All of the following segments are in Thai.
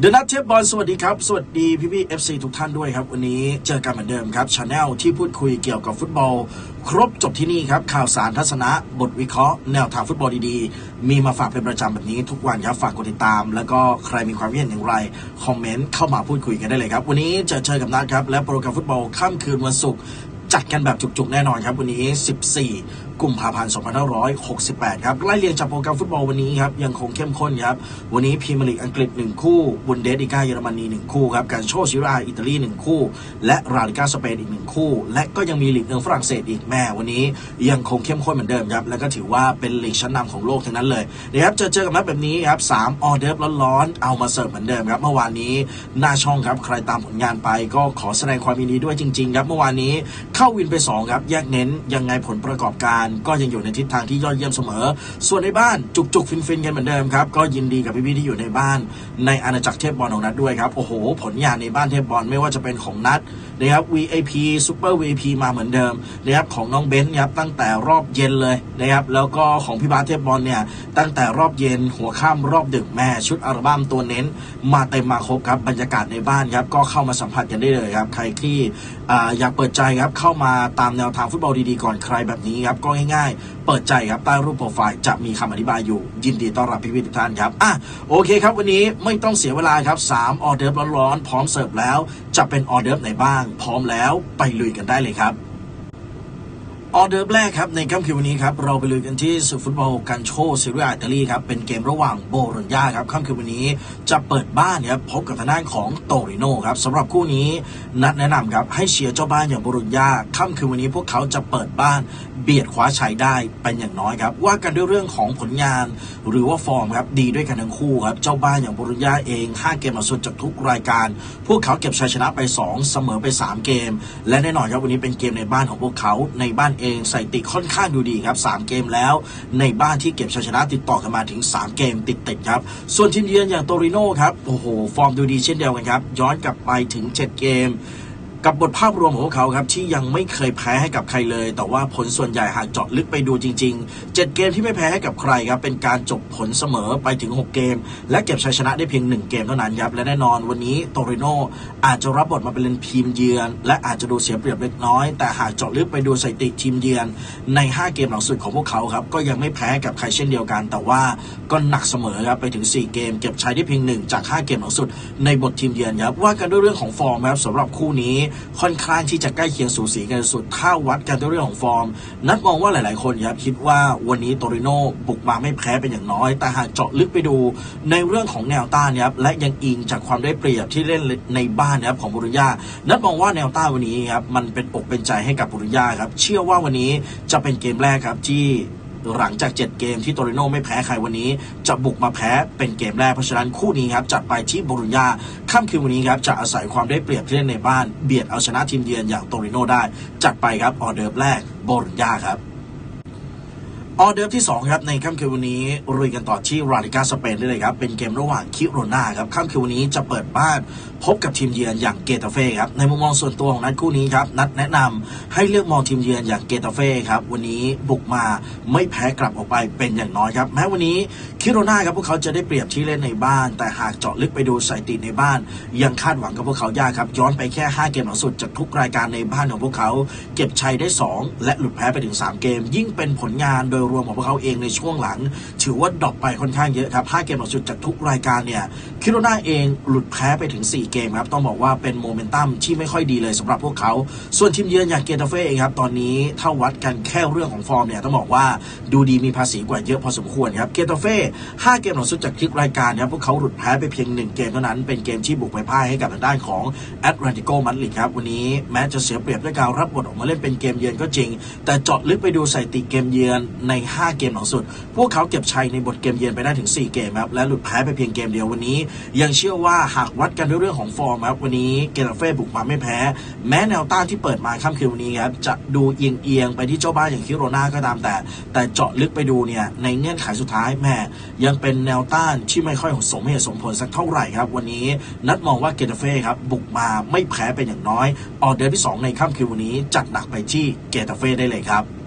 เดนัทเทปบอลสวัสดีครับ สวัสดีพี่พี่เอฟซีทุกท่านด้วยครับ วันนี้เจอกันเหมือนเดิมครับชาแนลที่พูดคุยเกี่ยวกับฟุตบอล ครบจบที่นี่ครับ ข่าวสารทัศนะ บทวิเคราะห์แนวทางฟุตบอลดีๆ มีมาฝากเป็นประจำแบบนี้ทุกวันครับ ฝากกดติดตาม แล้วก็ใครมีความเห็นอย่างไร คอมเมนต์เข้ามาพูดคุยกันได้เลยครับ วันนี้จอเจอกับนัดครับและโปรแกรมฟุตบอลค่ำคืนวันศุกร์จัดกันแบบจุกๆแน่นอนครับวันนี้ 14 กุมภาพันธ์ 2568 ครับไล่เรียงจากโปรแกรมฟุตบอลวันนี้ครับยังคงเข้มข้นครับวันนี้พรีเมียร์ลีกอังกฤษ 1 คู่บุนเดสลิก้าเยอรมนี 1 คู่ครับการโชว์ซิราอิตาลี 1 คู่ และราลิกาสเปนอีก 1 คู่ และก็ยังมีลีกเอิงฝรั่งเศสอีกแม่วันนี้ยังคงเข้มข้นเหมือนเดิมครับแล้วก็ถือว่าเป็นลีกชั้นนำของโลกทั้งนั้นเลยนะครับจอเจอกับนัดแบบนี้ครับสามออเดิร์ฟร้อนๆเอามาเสิร์ฟเหมือนเดิมครับเมื่อวานนี้หน้าช่องครับใครตามผลงานไปก็ขอแสดงความยินดีด้วยจริงๆครับเมื่อวานนี้เข้าวินไปสองครับแยกเน้นยังไงผลประกอบการก็ยังอยู่ในทิศทางที่ยอดเยี่ยมเสมอ ส่วนในบ้านจุกๆ ฟินๆกันเหมือนเดิมครับ ก็ยินดีกับพี่ๆที่อยู่ในบ้าน ในอาณาจักรเทพบอลของนัดด้วยครับ โอ้โห ผลงานในบ้านเทพบอลไม่ว่าจะเป็นของนัด นะครับ VIP Super VIP มาเหมือนเดิมนะครับของน้องเบนซ์ครับตั้งแต่รอบเย็นเลยนะครับแล้วก็ของพี่บาสเทพบอลเนี่ยตั้งแต่รอบเย็นหัวค่ำรอบดึกแม่ชุดอัลบั้มตัวเน้น มาเต็มมาครบครับบรรยากาศในบ้านครับก็เข้ามาสัมผัสกันได้เลยครับใครที่อ่าอยากเปิดใจครับเข้ามาตามแนวทางฟุตบอลดีๆก่อนใครแบบนี้ครับก็ง่ายๆ เปิดใจครับใต้รูปโปรไฟล์จะมีคำอธิบายอยู่ ยินดีต้อนรับพี่ๆทุกท่านครับอะโอเคครับวันนี้ไม่ต้องเสียเวลาครับสามออเดิร์ฟร้อนๆพร้อมเสิร์ฟแล้วจะเป็นออเดิร์ฟไหนบ้างพร้อมแล้วไปลุยกันได้เลยครับ ออเดอร์แรกครับในค่ำคืนวันนี้ครับเราไปลุยกันที่สุดฟุตบอลกันโชซีเรียอิตาลีครับเป็นเกมระหว่างโบโรญญาครับค่ำคืนวันนี้จะเปิดบ้านครับพบกับทางด้านของโตริโนครับสำหรับคู่นี้นัดแนะนำครับให้เชียร์เจ้าบ้านอย่างโบโรญญาค่ำคืนวันนี้พวกเขาจะเปิดบ้านเบียดคว้าชัยได้เป็นอย่างน้อยครับว่ากันด้วยเรื่องของผลงาน หรือว่าฟอร์มครับดีด้วยกันทั้งคู่ครับเจ้าบ้านอย่างโบโรญญาเองห้าเกมหลังสุดจากทุกรายการ พวกเขาเก็บชัยชนะไปสองเสมอไปสามเกม และแน่นอนครับวันนี้เป็นเกมในบ้านของพวกเขาในบ้านเองสถิติค่อนข้างดูดีครับ 3 เกมแล้ว ในบ้านที่เก็บชัยชนะติดต่อกันมาถึง 3 เกมติดติดครับ ส่วนทีมเยือนอย่างโตริโน่ครับ โอ้โห ฟอร์มดูดีเช่นเดียวกันครับ ย้อนกลับไปถึง 7 เกม กับบทภาพรวมของพวกเขาครับที่ยังไม่เคยแพ้ให้กับใครเลย แต่ว่าผลส่วนใหญ่หากเจาะลึกไปดูจริง ๆ 7 เกมที่ไม่แพ้ให้กับใครครับเป็นการจบผลเสมอไปถึง 6 เกม และเก็บชัยชนะได้เพียง 1 เกมเท่านั้นครับและแน่นอนวันนี้โตริโนอาจจะรับบทมาเป็นทีมเยือน และอาจจะดูเสียเปรียบเล็กน้อย แต่หากเจาะลึกไปดูสถิติทีมเยือน ใน 5 เกมหลังสุดของพวกเขาครับก็ยังไม่แพ้กับใครเช่นเดียวกัน แต่ว่าก็หนักเสมอครับไปถึง 4 เกม เก็บชัยได้เพียง 1 จาก 5 เกมหลังสุด ในบททีมเยือนครับว่ากันด้วยเรื่องของฟอร์มครับสำหรับคู่นี้ค่อนข้างที่จะใกล้เคียงสูสีกันสุด ถ้าวัดกันด้วยเรื่องของฟอร์ม นัดมองว่าหลาย ๆ คนครับคิดว่าวันนี้โตริโนบุกมาไม่แพ้เป็นอย่างน้อย แต่หากเจาะลึกไปดูในเรื่องของแนวต้านครับและยังอิงจากความได้เปรียบที่เล่นในบ้านนะครับของบุริยานัดมองว่าแนวต้านวันนี้ครับมันเป็นอกเป็นใจให้กับบุริยาครับเชื่อว่าวันนี้จะเป็นเกมแรกครับที่ หลังจาก 7 เกมที่โตริโน่ไม่แพ้ใครวันนี้ จะบุกมาแพ้เป็นเกมแรกเพราะฉะนั้นคู่นี้ครับจัดไปที่โบรุญญาค่ำคืนวันนี้ครับจะอาศัยความได้เปรียบที่เล่นในบ้านเบียดเอาชนะทีมเยือนอย่างโตริโน่ได้ จัดไปครับออเดิร์ฟแรกโบรุญญาครับ ออเดิร์ฟที่ 2 ครับ ในค่ำคืนวันนี้รุยกันต่อที่ราลิกาสเปนได้เลยครับ เป็นเกมระหว่างคิโรนาครับค่ำคืนวันนี้จะเปิดบ้านพบกับทีมเยือนอย่างเกตาเฟ่ครับ ในมุมมองส่วนตัวของนัดคู่นี้ครับ นัดแนะนำให้เลือกมองทีมเยือนอย่างเกตาเฟ่ครับ วันนี้บุกมาไม่แพ้กลับออกไปเป็นอย่างน้อยครับ แม้วันนี้คิโรนาครับพวกเขาจะได้เปรียบที่เล่นในบ้าน แต่หากเจาะลึกไปดูสถิติในบ้าน ยังคาดหวังกับพวกเขายากครับย้อนไปแค่ 5 เกมหลังสุดจากทุกรายการในบ้านของพวกเขา เก็บชัยได้ 2 และหลุดแพ้ไปถึง 3 เกม ยิ่งเป็นผลงานโดยรวมของพวกเขาเองในช่วงหลัง ถือว่าดรอปไปค่อนข้างเยอะครับ5เกมหลังสุดจากทุกรายการเนี่ยคิโรนาเองหลุดแพ้ไปถึง 4 เกมครับต้องบอกว่าเป็นโมเมนตัมที่ไม่ค่อยดีเลยสำหรับพวกเขา ส่วนทีมเยือนอย่างเกตาเฟ่เองครับตอนนี้ถ้าวัดกันแค่เรื่องของฟอร์มเนี่ยต้องบอกว่าดูดีมีภาษีกว่าเยอะพอสมควรครับเกตาเฟ่5เกมหลังสุดจากทุกรายการครับพวกเขาหลุดแพ้ไปเพียง 1 เกมเท่านั้นเป็นเกมที่บุกไปพ่ายให้กับทางด้านของแอตแลนติโกมาดริดครับวันนี้แม้จะเสียเปรียบด้วยการรับบทออกมาเล่นเป็นเกมเยือนก็จริง แต่เจาะลึกไปดูสถิติเกมเยือนใน5 เกมหลังสุด พวกเขาเก็บชัยในบทเกมเยือนไปได้ถึง 4 เกมครับและหลุดแพ้ไปเพียงเกมเดียววันนี้ ยังเชื่อว่าหากวัดกันด้วยเรื่องของฟอร์มครับวันนี้เกตาเฟ่บุกมาไม่แพ้ แม้แนวต้านที่เปิดมาค่ำคืนวันนี้ครับจะดูเอียงเอียงไปที่เจ้าบ้านอย่างคิโรนาก็ตามแต่ แต่เจาะลึกไปดูเนี่ยในเงื่อนไขสุดท้ายแม่ยังเป็นแนวต้านที่ไม่ค่อยสมเหตุสมผลสักเท่าไหร่ครับวันนี้นัดมองว่าเกตาเฟ่ครับบุกมาไม่แพ้เป็นอย่างน้อย ออเดอร์ที่ 2 ในค่ำคืนวันนี้จัดหนักไปที่เกตาเฟ่ได้เลยครับ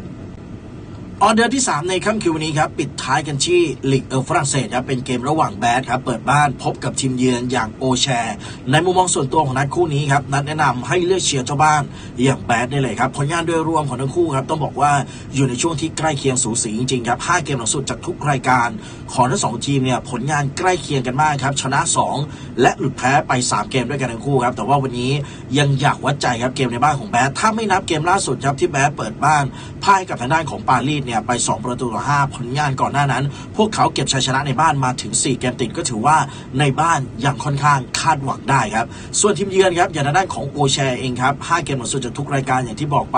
ออเดอร์ที่ 3 ในค่ำคืนวันนี้ครับ ปิดท้ายกันที่ลีกเออฝรั่งเศสครับเป็นเกมระหว่างแบดครับ เปิดบ้านพบกับทีมเยือนอย่างโอแชร์ ในมุมมองส่วนตัวของนัดคู่นี้ครับ นัดแนะนำให้เลือกเชียร์เจ้าบ้านอย่างแบดได้เลยครับ ผลงานโดยรวมของทั้งคู่ครับ ต้องบอกว่าอยู่ในช่วงที่ใกล้เคียงสูสีจริงๆครับ5เกมหลังสุดจากทุกรายการ ของทั้งสองทีมเนี่ยผลงานใกล้เคียงกันมากครับชนะ 2 และหลุดแพ้ไป 3 เกมด้วยกันทั้งคู่ครับแต่ว่าวันนี้ยังอยากวัดใจครับเกมในบ้านของแบดถ้าไม่นับเกมล่าสุดครับที่แบดเปิดบ้านพ่ายกับทางด้านของปารีสเนี่ยไป 2 ประตูต่อ5ผลงานก่อนหน้านั้น พวกเขาเก็บชัยชนะในบ้านมาถึง 4 เกมติดก็ถือว่าในบ้านยังค่อนข้างคาดหวังได้ครับ ส่วนทีมเยือนครับอย่างด้านของโอแชเองครับ5เกมหลังสุดจากทุกรายการอย่างที่บอกไป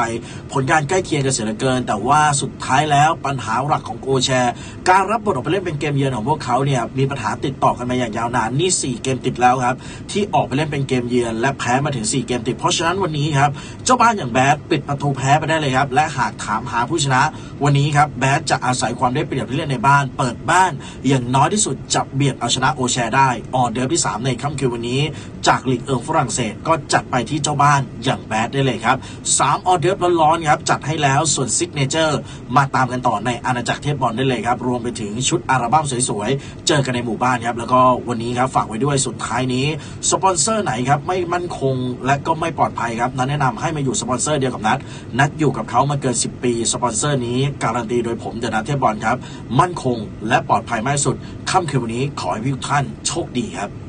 ผลงานใกล้เคียงกันเสียเหลือเกิน แต่ว่าสุดท้ายแล้วปัญหาหลักของโอแชการรับบทออกไปเล่นเป็นเกมเยือนของพวกเขาเนี่ยมีปัญหาติดต่อกันมาอย่างยาวนานนี่ 4 เกมติดแล้วครับที่ออกไปเล่นเป็นเกมเยือนและแพ้มาถึง 4 เกมติดเพราะฉะนั้นวันนี้ครับเจ้าบ้านอย่างแบดปิดประตูแพ้ไปได้เลยครับและหากถามหาผู้ชนะวันนี้ี้ครับแบดจะอาศัยความได้เปรียบที่เล่นในบ้าน เปิดบ้านอย่างน้อยที่สุดจะเบียดเอาชนะโอแชได้ออเดิร์ฟที่ 3 ในค่ำคืนวันนี้ จากลีกเอิงฝรั่งเศสก็จัดไปที่เจ้าบ้านอย่างแบดได้เลยครับ3ออเดิร์ฟร้อนๆครับจัดให้แล้วส่วนซิกเนเจอร์มาตามกันต่อในอาณาจักรเทพบอลได้เลยครับรวมไปถึงชุดอัลบั้มสวยๆเจอกันในหมู่บ้านครับแล้วก็วันนี้ครับฝากไว้ด้วยสุดท้ายนี้สปอนเซอร์ไหนครับไม่มั่นคงและก็ไม่ปลอดภัยครับนัดแนะนำให้มาอยู่สปอนเซอร์เดียวกับนัดนัดอยู่กับเขามาเกิน 10 ปีสปอนเซอร์นี้การันตีโดยผมเดนัทเทพบอลครับ มั่นคงและปลอดภัยมากสุดค่ำคืนวันนี้ขอให้ทุกท่านโชคดีครับ